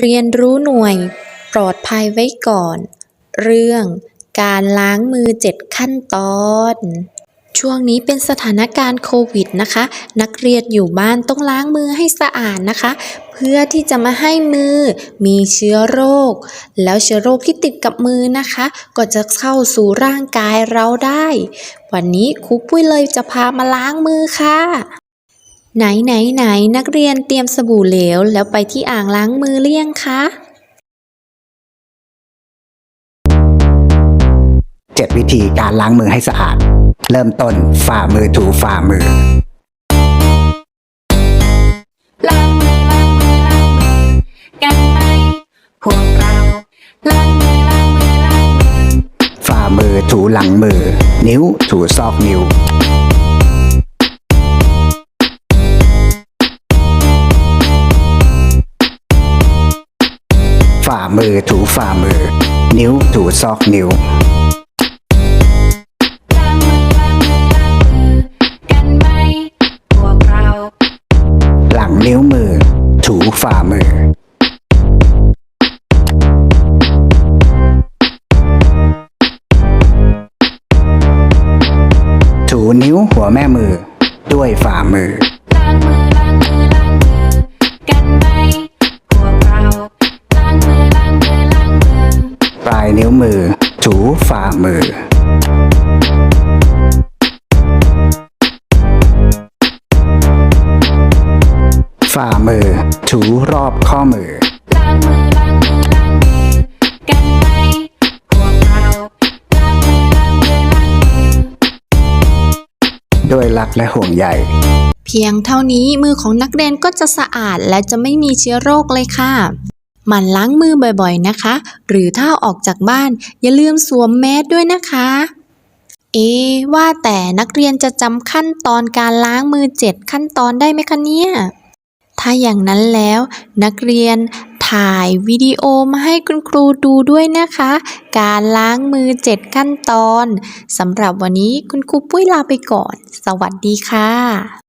เรียนรู้หน่วยปลอดภัยไว้ก่อน เรื่องการล้างมือ 7 ขั้นตอน ช่วงนี้เป็นสถานการณ์โควิดนะคะ นักเรียนอยู่บ้านต้องล้างมือให้สะอาดนะคะ เพื่อที่จะมาให้มือมีเชื้อโรค แล้วเชื้อโรคที่ติดกับมือนะคะ ก็จะเข้าสู่ร่างกายเราได้ วันนี้ครูปุ้ยเลยจะพามาล้างมือค่ะ ไหนไหนไหนนักเรียนเตรียมสบู่เหลว แล้วไปที่อ่างล้างมือเรียงคะ 7 วิธีการล้างมือให้สะอาด เริ่มต้นฝ่ามือถูฝ่ามือ ล้างมือล้างมือล้างมือกันไหมพวกเราล้างมือล้างมือล้างมือฝ่ามือถูหลังมือ นิ้วถูซอกนิ้วามือถูฝ่ามือ นิ้วถูซอกนิ้วกันไหมพวเราหลังนิ้วมือ ถูฝ่ามือ ถูนิ้วหัวแม่มือ ด้วยฝ่ามือ นิ้วมือ ถูฝ่ามือ ฝ่ามือ ถูรอบข้อมือ ล้างมือล้างมือล้างมือกันไหมพวกเราล้างมือล้างมือล้างมือ ด้วยรักและห่วงใย เพียงเท่านี้มือของนักเรียนก็จะสะอาดและจะไม่มีเชื้อโรคเลยค่ะ หมั่นล้างมือบ่อยๆนะคะ หรือถ้าออกจากบ้าน อย่าลืมสวมแมสด้วยนะคะ เอว่าแต่นักเรียนจะจำขั้นตอนการล้างมือ7ขั้นตอนได้ไหมคะเนี่ย ถ้าอย่างนั้นแล้ว นักเรียนถ่ายวิดีโอมาให้คุณครูดูด้วยนะคะ การล้างมือ7ขั้นตอนสำหรับวันนี้คุณครูปุ้ยลาไปก่อน สวัสดีค่ะ